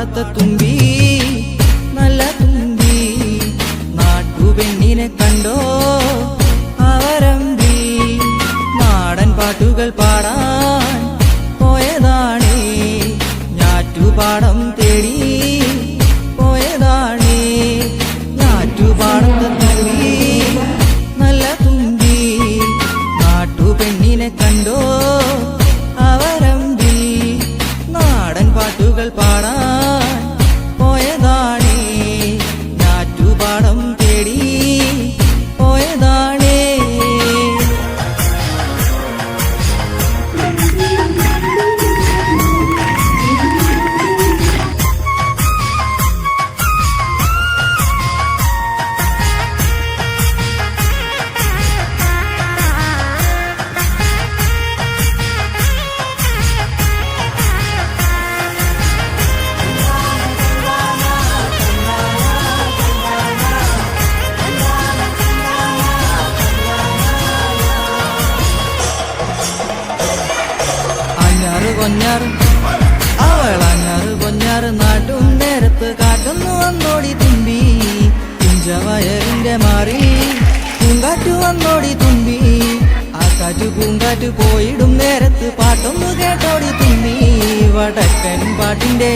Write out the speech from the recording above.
തുമ്പി നല്ല തുമ്പി. നാട്ടുപെണ്ണിനെ കണ്ടോ അവരമ്പി. നാടൻ പാട്ടുകൾ പാടാൻ പോയതാണേ. ഞാറ്റുപാടം തേടി തുമ്പി. തുമ്പി കണ്ടോ അവരമ്പി. നാടൻ പാട്ടുകൾ പാടാൻ കൊഞ്ഞാറ് അവൾ അഞ്ഞാറ് കൊഞ്ഞാറ് നാട്ടും നേരത്ത് കാട്ടുന്നു വന്നോടി തുമ്പി. കുഞ്ചവയറിന്റെ മാറി പൂങ്കാറ്റു വന്നോടി തുമ്പി. ആ കാറ്റു പൂങ്കാറ്റു പോയിടും നേരത്ത് പാട്ടൊന്നു കേട്ടോടി തുമ്പി. വടക്കൻ പാട്ടിന്റെ